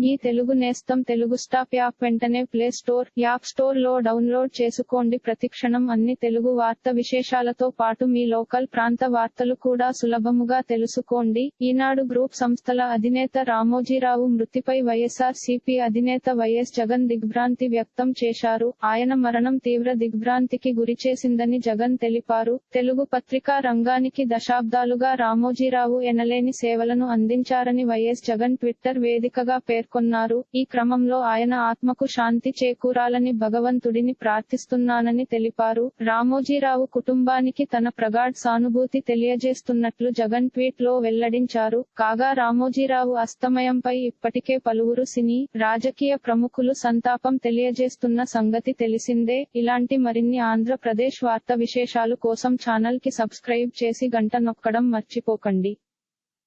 మీ తెలుగు నేస్తం Telugu stop app వెంటనే play store app స్టోర్లో డౌన్లోడ్ చేసుకోండి. ప్రతిక్షణం అన్ని తెలుగు వార్త విశేషాలతో పాటు మీ లోకల్ ప్రాంత వార్తలు కూడా సులభముగా తెలుసుకోండి. ఈనాడు గ్రూప్ సంస్థల అధినేత రామోజీరావు మృతిపై వైఎస్ఆర్ సిపి అధినేత వైఎస్ జగన్ దిగ్భ్రాంతి వ్యక్తం చేశారు. ఆయన మరణం తీవ్ర దిగ్భ్రాంతికి గురిచేసిందని జగన్ తెలిపారు. తెలుగు పత్రికా రంగానికి దశాబ్దాలుగా రామోజీరావు ఎనలేని సేవలను అందించారని వైఎస్ జగన్ ట్విట్టర్ వేదికగా పేర్కొన్నారు. ఈ క్రమంలో ఆయన ఆత్మకు శాంతి చేకూరాలని భగవంతుడిని ప్రార్థిస్తున్నానని తెలిపారు. రామోజీరావు కుటుంబానికి తన ప్రగాఢ్ సానుభూతి తెలియజేస్తున్నట్లు జగన్ ట్వీట్లో వెల్లడించారు. కాగా రామోజీరావు అస్తమయంపై ఇప్పటికే పలువురు సినీ రాజకీయ ప్రముఖులు సంతాపం తెలియజేస్తున్న సంగతి తెలిసిందే. ఇలాంటి మరిన్ని ఆంధ్రప్రదేశ్ వార్త విశేషాలు కోసం ఛానల్కి సబ్స్క్రైబ్ చేసి గంట నొక్కడం మర్చిపోకండి.